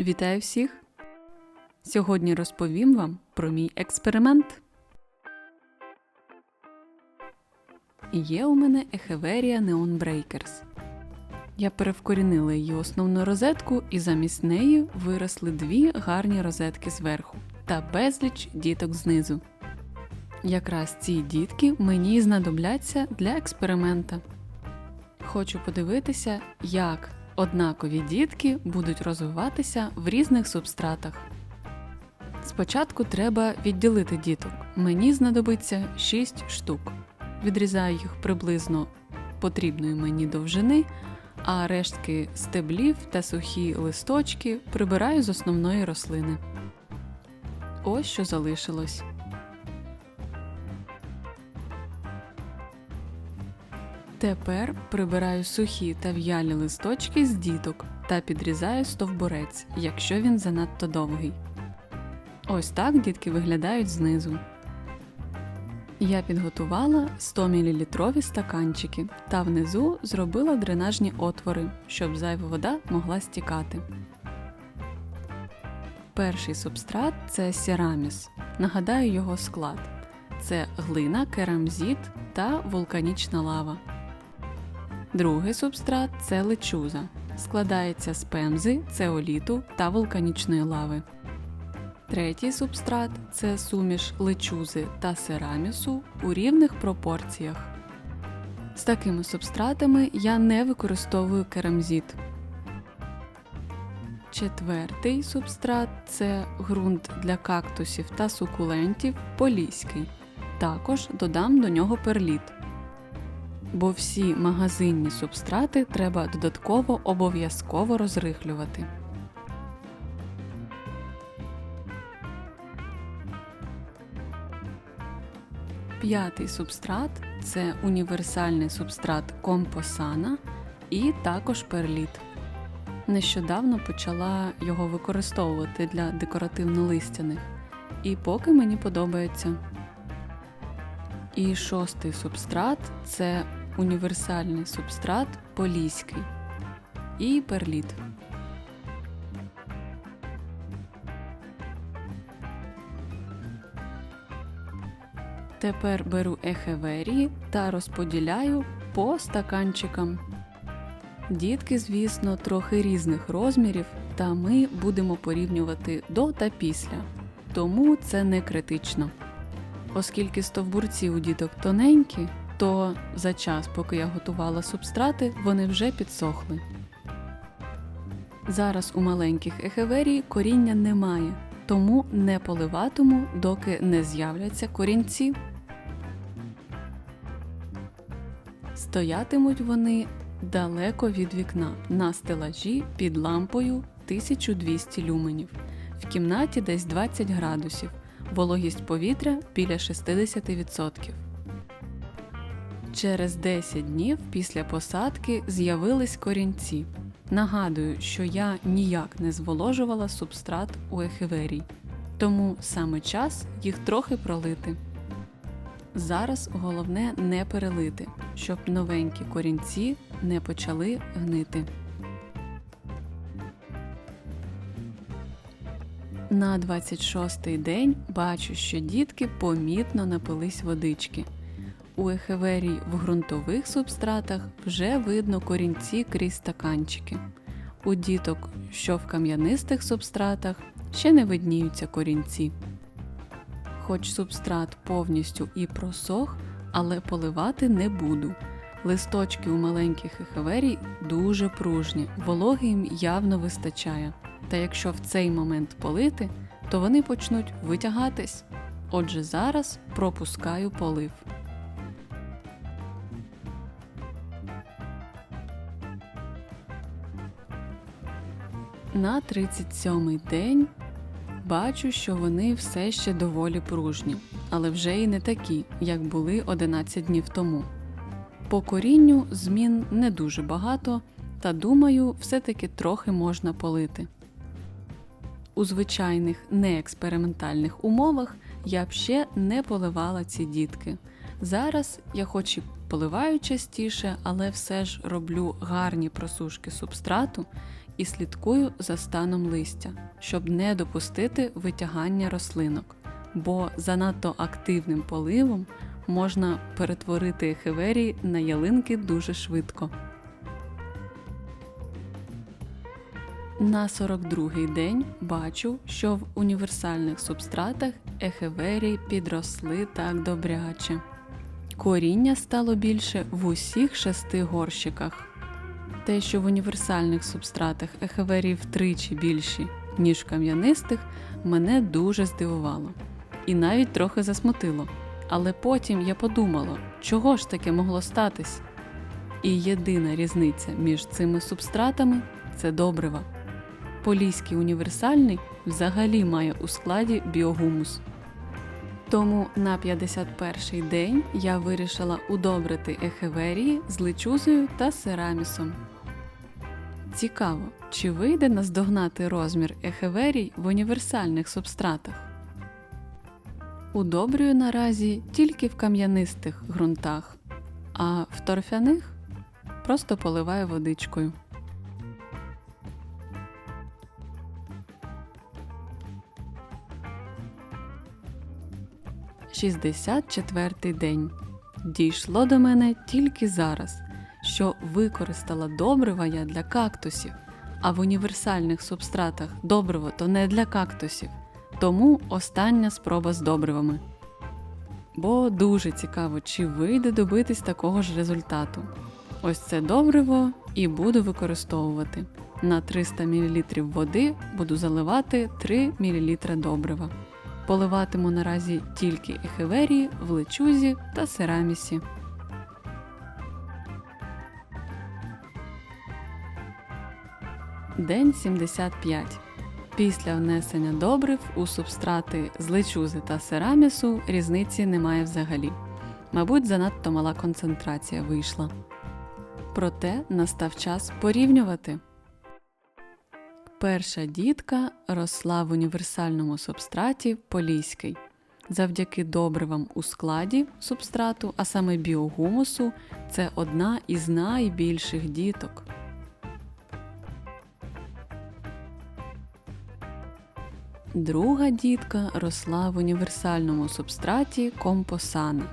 Вітаю всіх! Сьогодні розповім вам про мій експеримент. Є у мене Ехеверія Neon Breakers. Я перевкорінила її основну розетку, і замість неї виросли дві гарні розетки зверху та безліч діток знизу. Якраз ці дітки мені знадобляться для експеримента. Хочу подивитися, як однакові дітки будуть розвиватися в різних субстратах. Спочатку треба відділити діток. Мені знадобиться 6 штук. Відрізаю їх приблизно потрібної мені довжини, а рештки стеблів та сухі листочки прибираю з основної рослини. Ось що залишилось. Тепер прибираю сухі та в'ялі листочки з діток та підрізаю стовбурець, якщо він занадто довгий. Ось так дітки виглядають знизу. Я підготувала 100 мл стаканчики та внизу зробила дренажні отвори, щоб зайва вода могла стікати. Перший субстрат це сіраміс. Нагадаю його склад: це глина, керамзіт та вулканічна лава. Другий субстрат це лечуза. Складається з пемзи, цеоліту та вулканічної лави. Третій субстрат це суміш лечузи та серамісу у рівних пропорціях. З такими субстратами я не використовую керамзіт. Четвертий субстрат це ґрунт для кактусів та сукулентів поліський. Також додам до нього перліт. Бо всі магазинні субстрати треба додатково обов'язково розрихлювати. П'ятий субстрат це універсальний субстрат компосана і також перліт. Нещодавно почала його використовувати для декоративно-листяних, і поки мені подобається. І шостий субстрат це універсальний субстрат поліський і перліт. Тепер беру ехеверії та розподіляю по стаканчикам. Дітки, звісно, трохи різних розмірів, та ми будемо порівнювати до та після, тому це не критично. Оскільки стовбурці у діток тоненькі, то за час, поки я готувала субстрати, вони вже підсохли. Зараз у маленьких ехеверій коріння немає, тому не поливатиму, доки не з'являться корінці. Стоятимуть вони далеко від вікна на стелажі під лампою 1200 люменів, в кімнаті десь 20 градусів, вологість повітря біля 60%. Через 10 днів після посадки з'явились корінці. Нагадую, що я ніяк не зволожувала субстрат у ехеверій, тому саме час їх трохи пролити. Зараз головне не перелити, щоб новенькі корінці не почали гнити. На 26-й день бачу, що дітки помітно напились водички. У ехеверій в ґрунтових субстратах вже видно корінці крізь стаканчики. У діток, що в кам'янистих субстратах, ще не видніються корінці. Хоч субстрат повністю і просох, але поливати не буду. Листочки у маленьких ехеверій дуже пружні, вологи їм явно вистачає. Та якщо в цей момент полити, то вони почнуть витягатись. Отже, зараз пропускаю полив. На 37-й день бачу, що вони все ще доволі пружні, але вже і не такі, як були 11 днів тому. По корінню змін не дуже багато, та думаю, все-таки трохи можна полити. У звичайних неекспериментальних умовах я б ще не поливала ці дітки. Зараз я хоч і поливаю частіше, але все ж роблю гарні просушки субстрату і слідкую за станом листя, щоб не допустити витягання рослинок, бо занадто активним поливом можна перетворити ехеверії на ялинки дуже швидко. На 42-й день бачу, що в універсальних субстратах ехеверії підросли так добряче. Коріння стало більше в усіх шести горщиках. Те, що в універсальних субстратах ехеверії втричі більші, ніж кам'янистих, мене дуже здивувало і навіть трохи засмутило. Але потім я подумала, чого ж таке могло статись? І єдина різниця між цими субстратами це добрива. Поліський універсальний взагалі має у складі біогумус. Тому на 51-й день я вирішила удобрити ехеверії з личузою та серамісом. Цікаво, чи вийде наздогнати розмір ехеверій в універсальних субстратах? Удобрюю наразі тільки в кам'янистих ґрунтах, а в торфяних просто поливаю водичкою. Шістдесят четвертий день. Дійшло до мене тільки зараз, що використала добрива я для кактусів, а в універсальних субстратах добриво то не для кактусів. Тому остання спроба з добривами. Бо дуже цікаво, чи вийде добитись такого ж результату. Ось це добриво і буду використовувати. На 300 мл води буду заливати 3 мл добрива. Поливатиму наразі тільки ехеверії, в лечузі та серамісі. День 75. Після внесення добрив у субстрати з лечузи та серамісу різниці немає взагалі. Мабуть, занадто мала концентрація вийшла. Проте настав час порівнювати. Перша дітка росла в універсальному субстраті поліський. Завдяки добривам у складі субстрату, а саме біогумусу, це одна із найбільших діток. Друга дітка росла в універсальному субстраті компосана.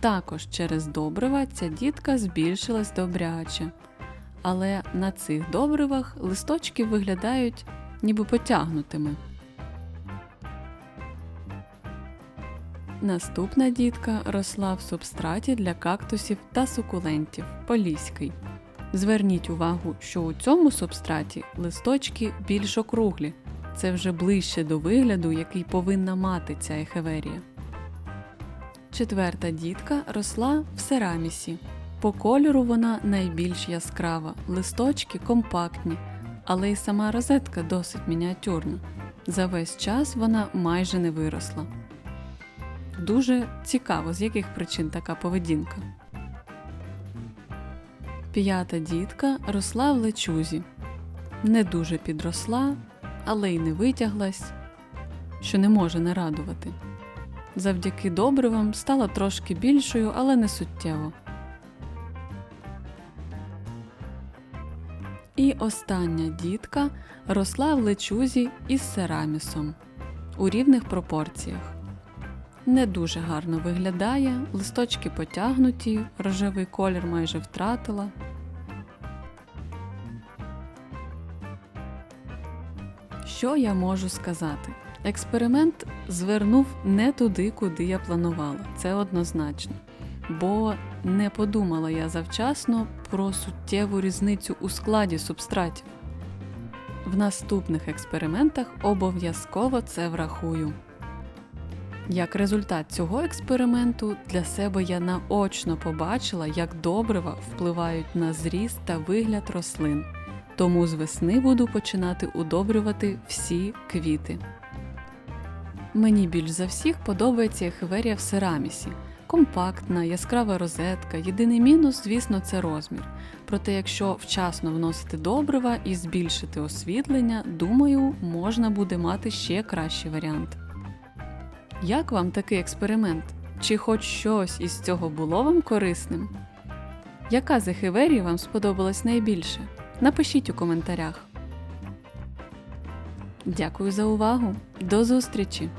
Також через добрива ця дітка збільшилась добряче. Але на цих добривах листочки виглядають ніби потягнутими. Наступна дітка росла в субстраті для кактусів та сукулентів поліський. Зверніть увагу, що у цьому субстраті листочки більш округлі. Це вже ближче до вигляду, який повинна мати ця ехеверія. Четверта дітка росла в серамісі. По кольору вона найбільш яскрава, листочки компактні, але й сама розетка досить мініатюрна. За весь час вона майже не виросла. Дуже цікаво, з яких причин така поведінка. П'ята дітка росла в лечузі. Не дуже підросла, але й не витяглась, що не може не радувати. Завдяки добривам стала трошки більшою, але не суттєво. І остання дітка росла в лечузі із серамісом у рівних пропорціях. Не дуже гарно виглядає, листочки потягнуті, рожевий колір майже втратила. Що я можу сказати? Експеримент звернув не туди, куди я планувала, це однозначно. Бо не подумала я завчасно про суттєву різницю у складі субстратів. В наступних експериментах обов'язково це врахую. Як результат цього експерименту для себе я наочно побачила, як добрива впливають на зріст та вигляд рослин. Тому з весни буду починати удобрювати всі квіти. Мені більш за всіх подобається ехеверія в серамісі. Компактна, яскрава розетка. Єдиний мінус, звісно, це розмір. Проте, якщо вчасно вносити добрива і збільшити освітлення, думаю, можна буде мати ще кращий варіант. Як вам такий експеримент? Чи хоч щось із цього було вам корисним? Яка з ехеверій вам сподобалась найбільше? Напишіть у коментарях. Дякую за увагу. До зустрічі!